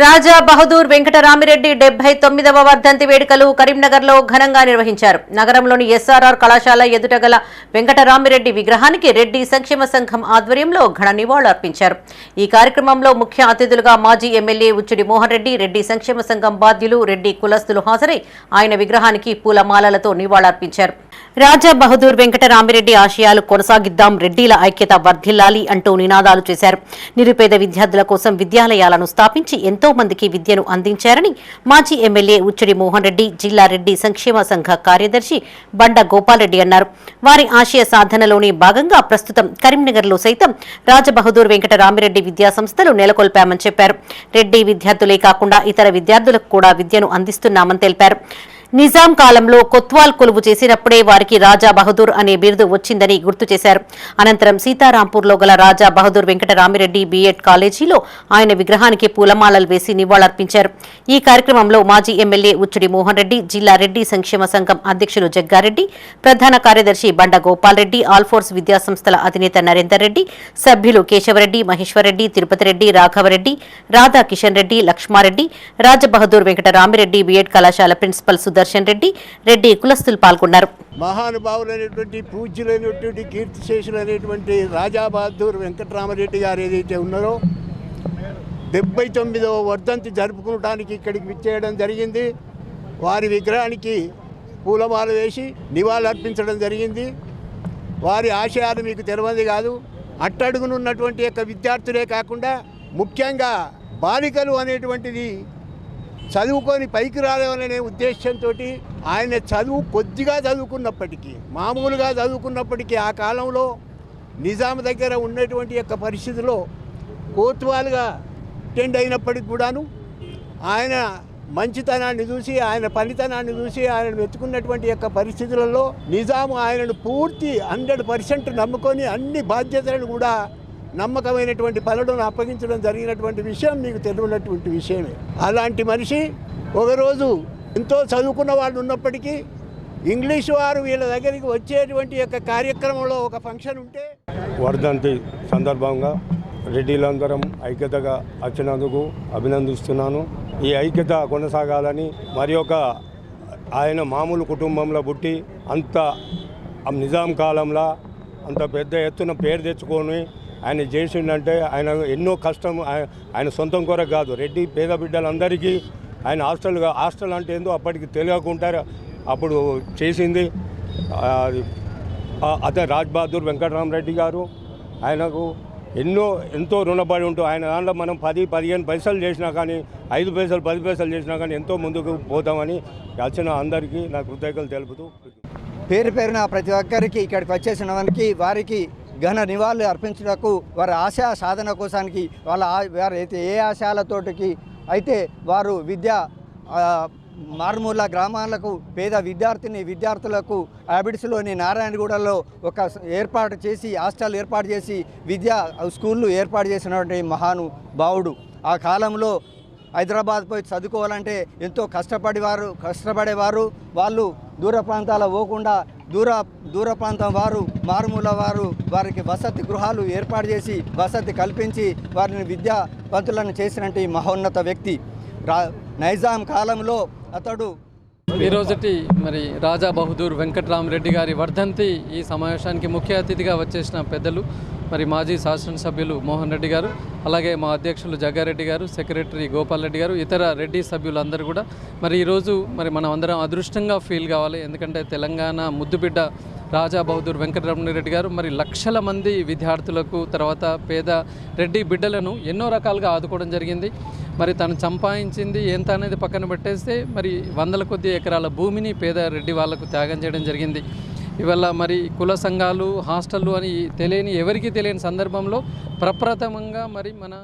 రాజా బహదూర్ వెంకటరామిరెడ్డి డెబ్బై తొమ్మిదవ వర్ధంతి వేడుకలు కరీంనగర్లో ఘనంగా నిర్వహించారు. నగరంలోని ఎస్ఆర్ఆర్ కళాశాల ఎదుట గల వెంకటరామిరెడ్డి విగ్రహానికి రెడ్డి సంక్షేమ సంఘం ఆధ్వర్యంలో ఘన నివాళులర్పించారు. ఈ కార్యక్రమంలో ముఖ్య అతిథులుగా మాజీ ఎమ్మెల్యే ఉచ్చుడి మోహన్ రెడ్డి రెడ్డి సంక్షేమ సంఘం బాధ్యులు రెడ్డి కులస్తులు హాజరై ఆయన విగ్రహానికి పూలమాలలతో నివాళులర్పించారు. రాజా బహదూర్ వెంకటరామిరెడ్డి ఆశయాలు కొనసాగిద్దాం రెడ్డిల ఐక్యత వర్ధిల్లాలి అంటూ నినాదాలు చేశారు. నిరుపేద విద్యార్థుల కోసం విద్యాలయాలను స్థాపించి ఎంతో మందికి విద్యను అందించారని మాజీ ఎమ్మెల్యే ఉచ్చడి మోహన్ రెడ్డి జిల్లా రెడ్డి సంక్షేమ సంఘ కార్యదర్శి బండ గోపాల్రెడ్డి అన్నారు. వారి ఆశయ సాధనలోని భాగంగా ప్రస్తుతం కరీంనగర్లో సైతం రాజబహదూర్ వెంకటరామిరెడ్డి విద్యా సంస్థలు నెలకొల్పామని చెప్పారు. రెడ్డి విద్యార్థులే కాకుండా ఇతర విద్యార్థులకు కూడా విద్యను అందిస్తున్నామని తెలిపారు. నిజాం కాలంలో కొత్వాల్ కొలువు చేసినప్పుడే వారికి రాజా బహదూర్ అనే బిరుదు వచ్చిందని గుర్తు చేశారు. అనంతరం సీతారాంపూర్లో గల రాజా బహదూర్ వెంకటరామిరెడ్డి బీఎడ్ కాలేజీలో ఆయన విగ్రహానికి పూలమాలలు వేసి నివాళులర్పించారు. ఈ కార్యక్రమంలో మాజీ ఎమ్మెల్యే ఉచ్చుడి మోహన్ రెడ్డి జిల్లా రెడ్డి సంక్షేమ సంఘం అధ్యక్షులు జగ్గారెడ్డి ప్రధాన కార్యదర్శి బండ గోపాల్రెడ్డి ఆల్ఫోర్స్ విద్యా సంస్థల అధినేత నరేందర్ రెడ్డి సభ్యులు కేశవరెడ్డి మహేశ్వరరెడ్డి తిరుపతి రెడ్డి రాఘవరెడ్డి రాధా కిషన్ రెడ్డి లక్ష్మారెడ్డి రాజబహదూర్ వెంకటరామిరెడ్డి బీఎడ్ కళాశాల ప్రిన్సిపల్ సుదర్శన్ రెడ్డి రెడ్డి కులస్తులు పాల్గొన్నారు. మహానుభావులైనటువంటి పూజ్యులైనటువంటి కీర్తిశేషులైనటువంటి రాజా బహదూర్ వెంకటరామరెడ్డి గారు ఏదైతే ఉన్నారో డెబ్బై తొమ్మిదవ వర్ధంతి జరుపుకోవడానికి ఇక్కడికి విచ్చేయడం జరిగింది. వారి విగ్రహానికి పూలమాల వేసి నివాళులర్పించడం జరిగింది. వారి ఆశయాలు మీకు తెలియదు కాదు. అట్టడుగునున్నటువంటి యొక్క విద్యార్థులే కాకుండా ముఖ్యంగా బాలికలు అనేటువంటిది చదువుకొని పైకి రాలేమనే ఉద్దేశంతో ఆయన చదువు కొద్దిగా చదువుకున్నప్పటికీ మామూలుగా చదువుకున్నప్పటికీ ఆ కాలంలో నిజాం దగ్గర ఉన్నటువంటి యొక్క పరిస్థితిలో కోత్వాలుగా అటెండ్ అయినప్పటికి కూడాను ఆయన మంచితనాన్ని చూసి ఆయన పనితనాన్ని చూసి ఆయన వెతుకున్నటువంటి యొక్క పరిస్థితులలో నిజాము ఆయనను పూర్తి హండ్రెడ్ పర్సెంట్ నమ్ముకొని అన్ని బాధ్యతలను కూడా నమ్మకమైనటువంటి పనులను అప్పగించడం జరిగినటువంటి విషయం మీకు తెలియనటువంటి విషయమే. అలాంటి మనిషి ఒకరోజు ఎంతో చదువుకున్న వాళ్ళు ఉన్నప్పటికీ ఇంగ్లీష్ వారు వీళ్ళ దగ్గరికి వచ్చేటువంటి యొక్క కార్యక్రమంలో ఒక ఫంక్షన్ ఉంటే వర్ధంతి సందర్భంగా రెడ్డిలందరం ఐక్యతగా వచ్చినందుకు అభినందిస్తున్నాను. ఈ ఐక్యత కొనసాగాలని మరి ఒక ఆయన మామూలు కుటుంబంలో పుట్టి అంత నిజాం కాలంలో అంత పెద్ద ఎత్తున పేరు తెచ్చుకొని ఆయన చేసిండంటే ఆయన ఎన్నో కష్టం ఆయన సొంతం కొరకు కాదు. రెడ్డి పేద బిడ్డలందరికీ ఆయన హాస్టల్ హాస్టల్ అంటే ఏందో అప్పటికి తెలియకుంటారు అప్పుడు చేసింది అతను రాజ్ బహదూర్ వెంకటరామరెడ్డి గారు. ఆయనకు ఎన్నో ఎంతో రుణపడి ఉంటూ ఆయన దాంట్లో మనం పది పదిహేను పైసలు చేసినా కానీ ఐదు పైసలు పది పైసలు చేసినా కానీ ఎంతో ముందుకు పోతామని వచ్చిన అందరికీ నా కృతజ్ఞతలు తెలుపుతూ. పేరు పేరున ప్రతి ఒక్కరికి ఇక్కడికి వచ్చేసిన వారికి వారికి ఘన నివాళులు అర్పించుటకు వారి ఆశయ సాధన కోసానికి వాళ్ళ ఆ- వారు అయితే ఏ ఆశయాలతోటికి అయితే వారు విద్య మారుమూల గ్రామాలకు పేద విద్యార్థిని విద్యార్థులకు హ్యాబిట్స్లోని నారాయణగూడలో ఒక ఏర్పాటు చేసి హాస్టల్ ఏర్పాటు చేసి విద్యా స్కూళ్ళు ఏర్పాటు చేసినటువంటి మహాను భావుడు ఆ కాలంలో హైదరాబాద్ పోయి చదువుకోవాలంటే ఎంతో కష్టపడేవారు కష్టపడేవారు. వాళ్ళు దూర ప్రాంతాల పోకుండా దూర దూర ప్రాంతం వారు మారుమూల వారు వారికి వసతి గృహాలు ఏర్పాటు చేసి వసతి కల్పించి వారిని విద్యావంతులను చేసినటువంటి మహోన్నత వ్యక్తి. రా నైజాం కాలంలో అతడు ఈరోజుటి మరి రాజా బహదూర్ వెంకట్రామరెడ్డి గారి వర్ధంతి ఈ సమావేశానికి ముఖ్య అతిథిగా వచ్చేసిన పెద్దలు. మరి మాజీ శాసనసభ్యులు మోహన్ రెడ్డి గారు అలాగే మా అధ్యక్షులు జగ్గారెడ్డి గారు సెక్రటరీ గోపాల్ రెడ్డి గారు ఇతర రెడ్డి సభ్యులందరూ కూడా మరి ఈరోజు మరి మనం అందరం అదృష్టంగా ఫీల్ కావాలి. ఎందుకంటే తెలంగాణ ముద్దుబిడ్డ రాజా బహదూర్ వెంకటరమణారెడ్డి గారు మరి లక్షల మంది విద్యార్థులకు తర్వాత పేద రెడ్డి బిడ్డలను ఎన్నో రకాలుగా ఆదుకోవడం జరిగింది. మరి తను సంపాదించింది ఎంత అనేది పక్కన పెట్టేస్తే మరి వందల కొద్ది ఎకరాల భూమిని పేద రెడ్డి వాళ్ళకు త్యాగం చేయడం జరిగింది. ఇవల్ల మరి కుల సంఘాలు హాస్టళ్ళు అని తెలియని ఎవరికీ తెలియని సందర్భంలో ప్రప్రథమంగా మరి మన